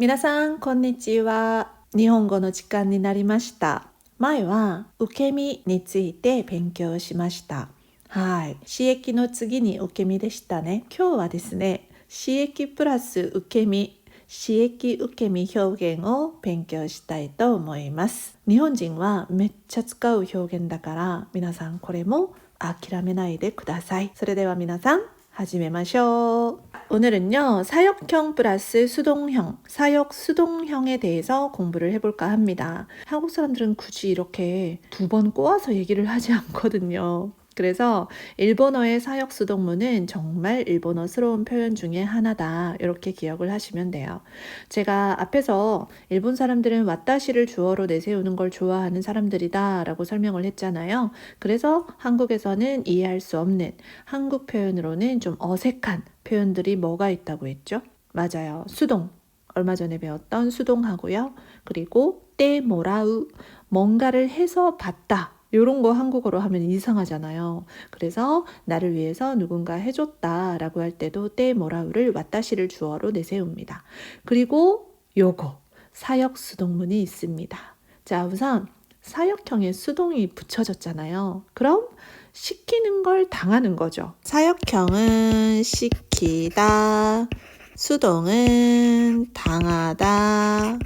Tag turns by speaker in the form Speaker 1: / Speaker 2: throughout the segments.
Speaker 1: 皆さん、こんにちは。日本語の時間になりました。前は受け身について勉強しました。はい。刺激の次に受け身でしたね。今日はですね、刺激プラス受け身、刺激受け身表現を勉強したいと思います。日本人はめっちゃ使う表現だから、皆さんこれも諦めないでください。それでは皆さん、 하지메마쇼. 오늘은요, 사역형 플러스 수동형, 사역 수동형에 대해서 공부를 해볼까 합니다. 한국 사람들은 굳이 이렇게 두 번 꼬아서 얘기를 하지 않거든요. 그래서 일본어의 사역 수동문은 정말 일본어스러운 표현 중에 하나다. 이렇게 기억을 하시면 돼요. 제가 앞에서 일본 사람들은 왓다시를 주어로 내세우는 걸 좋아하는 사람들이다 라고 설명을 했잖아요. 그래서 한국에서는 이해할 수 없는 한국 표현으로는 좀 어색한 표현들이 뭐가 있다고 했죠? 맞아요. 수동. 얼마 전에 배웠던 수동하고요. 그리고 때 뭐라우. 뭔가를 해서 봤다. 요런 거 한국어로 하면 이상하잖아요. 그래서 나를 위해서 누군가 해줬다 라고 할 때도 때 뭐라우를 왓다시를 주어로 내세웁니다. 그리고 요거 사역 수동문이 있습니다. 자, 우선 사역형에 수동이 붙여졌잖아요. 그럼 시키는 걸 당하는 거죠. 사역형은 시키다, 수동은 당하다.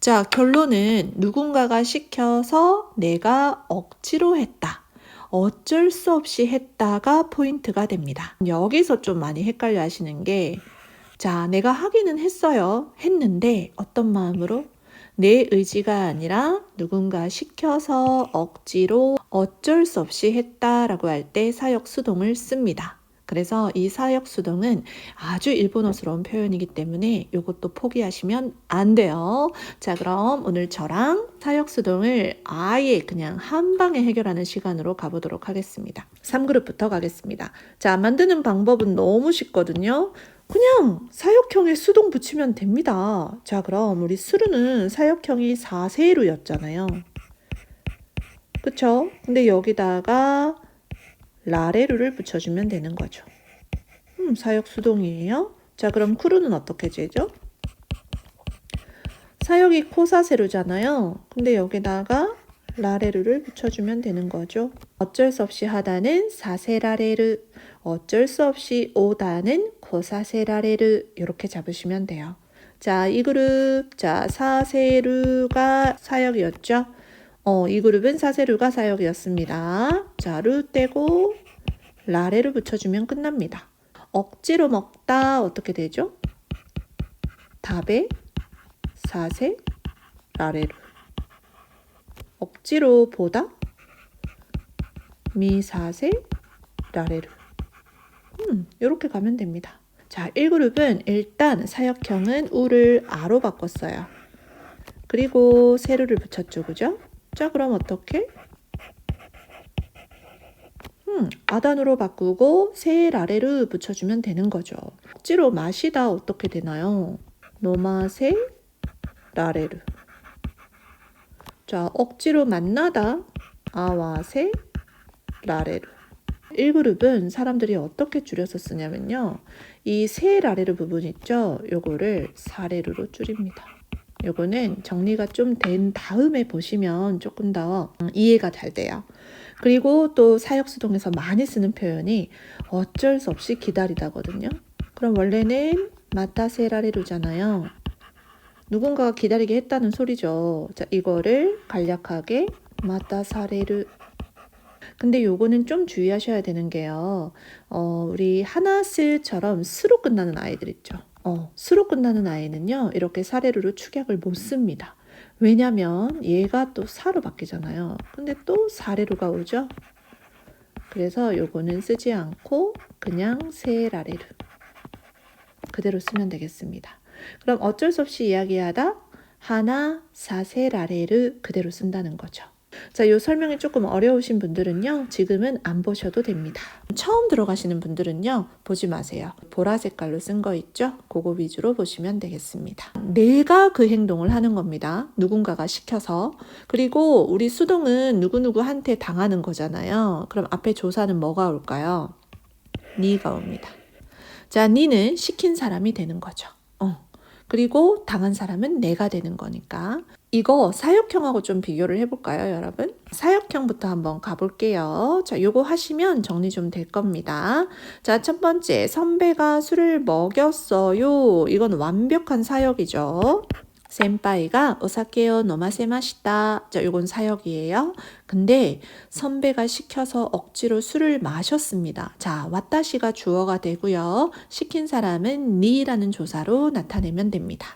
Speaker 1: 자, 결론은 누군가가 시켜서 내가 억지로 했다. 어쩔 수 없이 했다가 포인트가 됩니다. 여기서 좀 많이 헷갈려 하시는 게, 자, 내가 하기는 했어요. 했는데 어떤 마음으로? 내 의지가 아니라 누군가 시켜서 억지로 어쩔 수 없이 했다라고 할 때 사역 수동을 씁니다. 그래서 이 사역 수동은 아주 일본어스러운 표현이기 때문에 이것도 포기하시면 안 돼요. 자, 그럼 오늘 저랑 사역 수동을 아예 그냥 한 방에 해결하는 시간으로 가보도록 하겠습니다. 3그룹부터 가겠습니다. 자, 만드는 방법은 너무 쉽거든요. 그냥 사역형에 수동 붙이면 됩니다. 자, 그럼 우리 수루는 사역형이 4세루였잖아요. 그쵸? 근데 여기다가 라레루를 붙여주면 되는 거죠. 음, 사역 수동이에요. 자, 그럼 쿠루는 어떻게 되죠? 사역이 코사세루잖아요. 근데 여기다가 라레루를 붙여주면 되는 거죠. 어쩔 수 없이 하다는 사세라레르, 어쩔 수 없이 오다는 코사세라레르 이렇게 잡으시면 돼요. 자, 이 그룹, 자, 사세루가 사역이었죠. 어, 이 그룹은 사세루가 사역이었습니다. 자, 루 떼고 라레를 붙여주면 끝납니다. 억지로 먹다 어떻게 되죠? 답에 사세 라레루 억지로 보다 미사세 라레루 음, 이렇게 가면 됩니다. 자, 1그룹은 일단 사역형은 우를 아로 바꿨어요. 그리고 세루를 붙였죠, 그죠? 자, 그럼 어떻게? 음, 아단으로 바꾸고 세 아래를 붙여주면 되는 거죠. 억지로 마시다 어떻게 되나요? 노마세 라레르. 자, 억지로 만나다 아와세 라레르. 1그룹은 사람들이 어떻게 줄여서 쓰냐면요. 이 세 라레르 부분 있죠? 요거를 사레르로 줄입니다. 요거는 정리가 좀 된 다음에 보시면 조금 더 음, 이해가 잘 돼요. 그리고 또 사역수동에서 많이 쓰는 표현이 어쩔 수 없이 기다리다거든요. 그럼 원래는 마타세라레루잖아요. 누군가가 기다리게 했다는 소리죠. 자, 이거를 간략하게 마타사레르. 근데 요거는 좀 주의하셔야 되는 게요. 어, 우리 하나스처럼 스로 끝나는 아이들 있죠. 어, 수로 끝나는 아이는요, 이렇게 사례루로 축약을 못 씁니다. 왜냐면 얘가 또 사로 바뀌잖아요. 근데 또 사례루가 오죠? 그래서 요거는 쓰지 않고 그냥 세라레루. 그대로 쓰면 되겠습니다. 그럼 어쩔 수 없이 이야기하다 하나 사세라레르 그대로 쓴다는 거죠. 자, 요 설명이 조금 어려우신 분들은요, 지금은 안 보셔도 됩니다. 처음 들어가시는 분들은요, 보지 마세요. 보라 색깔로 쓴 거 있죠? 그거 위주로 보시면 되겠습니다. 내가 그 행동을 하는 겁니다. 누군가가 시켜서. 그리고 우리 수동은 누구누구한테 당하는 거잖아요. 그럼 앞에 조사는 뭐가 올까요? 니가 옵니다. 자, 니는 시킨 사람이 되는 거죠. 어. 그리고 당한 사람은 내가 되는 거니까. 이거 사역형하고 좀 비교를 해볼까요, 여러분? 사역형부터 한번 가볼게요. 자, 요거 하시면 정리 좀 될 겁니다. 자, 첫 번째, 선배가 술을 먹였어요. 이건 완벽한 사역이죠. 센파이가 오사케요 노마세마시다. 자, 요건 사역이에요. 근데 선배가 시켜서 억지로 술을 마셨습니다. 자, 와타시가 주어가 되고요. 시킨 사람은 니라는 조사로 나타내면 됩니다.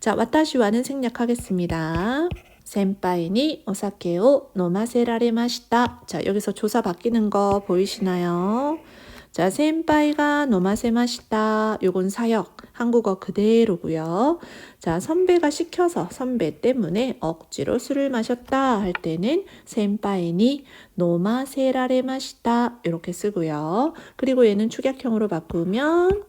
Speaker 1: 자, 와타시와는 생략하겠습니다. 센파이니 오사케오 노마세라레마시다. 자, 여기서 조사 바뀌는 거 보이시나요? 자, 센파이가 노마세마시다. 요건 사역. 한국어 그대로고요. 자, 선배가 시켜서 선배 때문에 억지로 술을 마셨다 할 때는 센파이니 노마세라레마시다. 이렇게 쓰고요. 그리고 얘는 축약형으로 바꾸면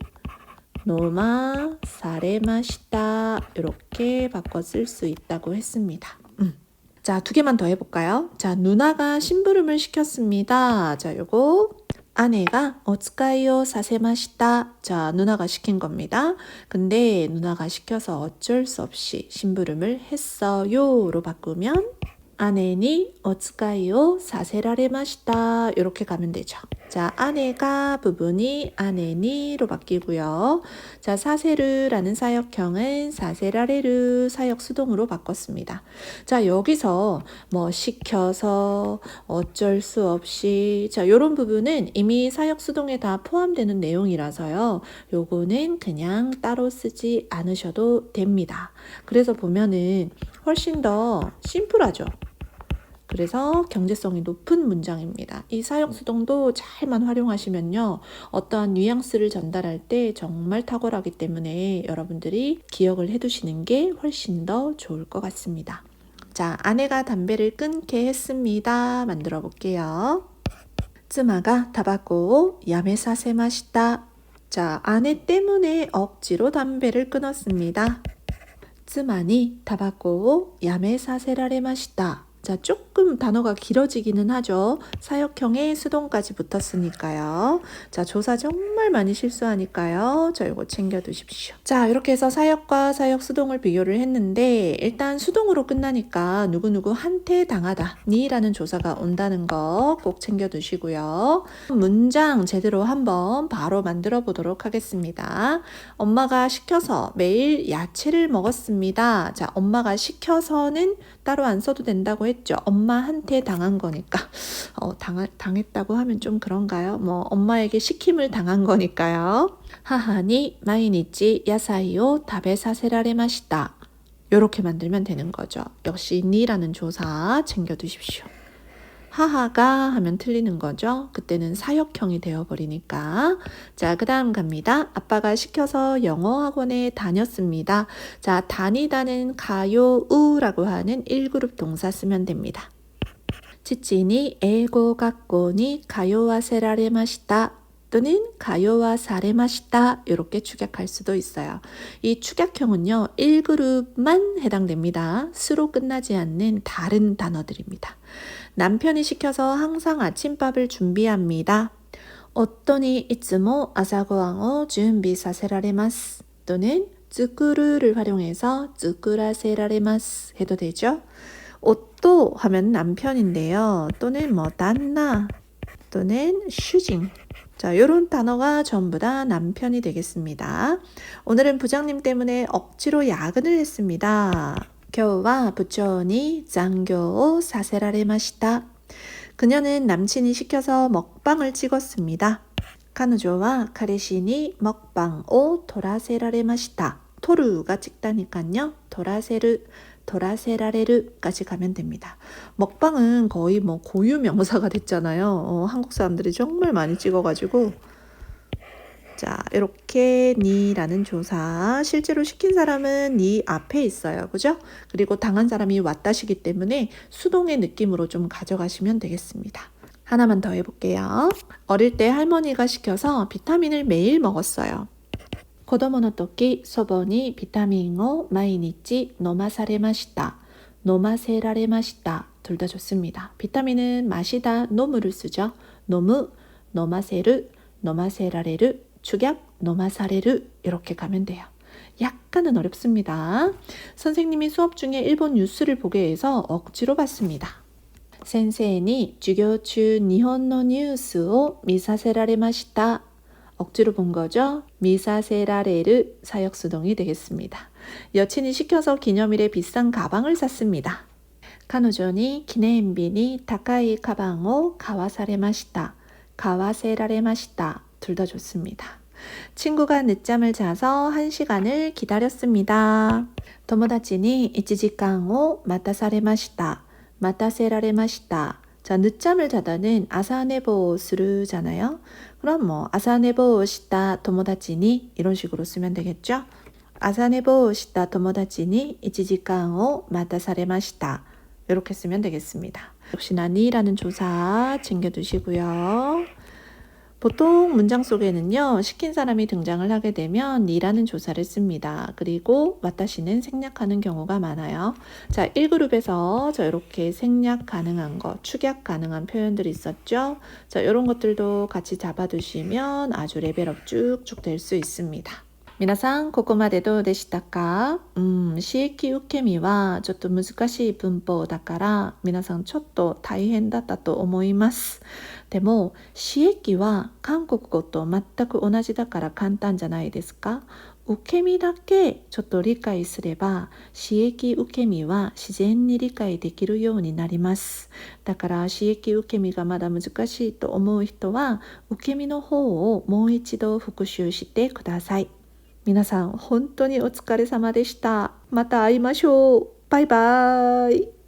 Speaker 1: 노마 사레마시다 이렇게 바꿔 쓸 수 있다고 했습니다. 음. 자, 두 개만 더 해볼까요? 자, 누나가 심부름을 시켰습니다. 자, 요거 아내가 어츠카이요 사세마시다. 자, 누나가 시킨 겁니다. 근데 누나가 시켜서 어쩔 수 없이 심부름을 했어요로 바꾸면 아내니 어츠카이요 사세라레마시다. 이렇게 가면 되죠. 자, 아내가 부분이 아내니로 바뀌고요. 자, 사세르라는 사역형은 사세라레르 사역 수동으로 바꿨습니다. 자, 여기서 뭐 시켜서 어쩔 수 없이 자, 요런 부분은 이미 사역 수동에 다 포함되는 내용이라서요. 요거는 그냥 따로 쓰지 않으셔도 됩니다. 그래서 보면은 훨씬 더 심플하죠. 그래서 경제성이 높은 문장입니다. 이 사역 수동도 잘만 활용하시면요. 어떠한 뉘앙스를 전달할 때 정말 탁월하기 때문에 여러분들이 기억을 해두시는 게 훨씬 더 좋을 것 같습니다. 자, 아내가 담배를 끊게 했습니다. 만들어 볼게요. 쯔마가 타바코 야메사세 마시다. 자, 아내 때문에 억지로 담배를 끊었습니다. 쯔마니 타바코 야메사세라레 마시다. 자, 조금 단어가 길어지기는 하죠. 사역형의 수동까지 붙었으니까요. 자, 조사 정말 많이 실수하니까요. 자, 이거 챙겨두십시오. 자, 이렇게 해서 사역과 사역 수동을 비교를 했는데 일단 수동으로 끝나니까 누구누구 한테 당하다 니라는 조사가 온다는 거 꼭 챙겨두시고요. 문장 제대로 한번 바로 만들어 보도록 하겠습니다. 엄마가 시켜서 매일 야채를 먹었습니다. 자, 엄마가 시켜서는 따로 안 써도 된다고 했죠. 한테 당한 거니까. 어, 당, 당했다고 하면 좀 그런가요? 뭐, 엄마에게 시킴을 당한 거니까요. 하하니 마이니치 야사이오 다베 사세라레 마시다. 요렇게 만들면 되는 거죠. 역시 니라는 조사 챙겨 두십시오. 하하가 하면 틀리는 거죠. 그때는 사역형이 되어버리니까. 자, 그 다음 갑니다. 아빠가 시켜서 영어 학원에 다녔습니다. 자, 다니다는 가요, 우라고 하는 1그룹 동사 쓰면 됩니다. 치치니 에고 갖고니 가요와 세라레 마시다. 또는 가요와 사레 마시다 이렇게 축약할 수도 있어요. 이 축약형은요 1그룹만 해당됩니다. 수로 끝나지 않는 다른 단어들입니다. 남편이 시켜서 항상 아침밥을 준비합니다. 어떠니 이츠모 아사고항어 준비 사세라레마스 또는 쯔꾸르를 활용해서 쯔꾸라세라레마스 해도 되죠. 옷도 하면 남편인데요. 또는 뭐 단나 또는 슈징 자, 요런 단어가 전부 다 남편이 되겠습니다. 오늘은 부장님 때문에 억지로 야근을 했습니다. 今日は部長に残業を させられました. 그녀는 남친이 시켜서 먹방을 찍었습니다. 彼女は彼氏に 먹방を 撮らせられました. 토르가 찍다니까요. 도라세르, 도라세라레르까지 가면 됩니다. 먹방은 거의 뭐 고유 명사가 됐잖아요. 어, 한국 사람들이 정말 많이 찍어가지고. 자, 이렇게 니라는 조사. 실제로 시킨 사람은 니 앞에 있어요. 그죠? 그리고 당한 사람이 왔다시기 때문에 수동의 느낌으로 좀 가져가시면 되겠습니다. 하나만 더 해볼게요. 어릴 때 할머니가 시켜서 비타민을 매일 먹었어요. 子供の時祖母にビタミンを毎日飲まされました飲ませられました둘다좋습니다 비타민은 마시다 노무를 쓰죠. 노무, 노마세르, 노마세라레르, 축약, 노마사레르 이렇게 가면 돼요. 약간은 어렵습니다. 선생님이 수업 중에 일본 뉴스를 보게 해서 억지로 봤습니다. 先生に授業中日本のニュースを見させられました. 억지로 본 거죠. 미사세라레르 사역수동이 되겠습니다. 여친이 시켜서 기념일에 비싼 가방을 샀습니다. 彼女に記念日に高いカバンを買わされました。買わせられました. 둘 다 좋습니다. 친구가 늦잠을 자서 한 시간을 기다렸습니다. 友達に1時間を待たされました。待たせられました. 자, 늦잠을 자다는 아사네보 스르잖아요. 그럼 뭐 아사네보 시다 도모다치니 이런 식으로 쓰면 되겠죠. 아사네보 시다 도모다치니 1시간을 마다사레마시다. 이렇게 쓰면 되겠습니다. 역시나 니라는 조사 챙겨두시고요. 보통 문장 속에는요, 시킨 사람이 등장을 하게 되면 니라는 조사를 씁니다. 그리고 와타시는 생략하는 경우가 많아요. 자, 1그룹에서 저 이렇게 생략 가능한 거, 축약 가능한 표현들이 있었죠. 자, 이런 것들도 같이 잡아두시면 아주 레벨업 쭉쭉 될 수 있습니다. 皆さん、ここまでどうでしたか？うん、刺激受け身はちょっと難しい文法だから、皆さんちょっと大変だったと思います。でも、刺激は韓国語と全く同じだから簡単じゃないですか？受け身だけちょっと理解すれば、刺激受け身は自然に理解できるようになります。だから刺激受け身がまだ難しいと思う人は、受け身の方をもう一度復習してください。皆さん本当にお疲れ様でした。また会いましょう。バイバーイ。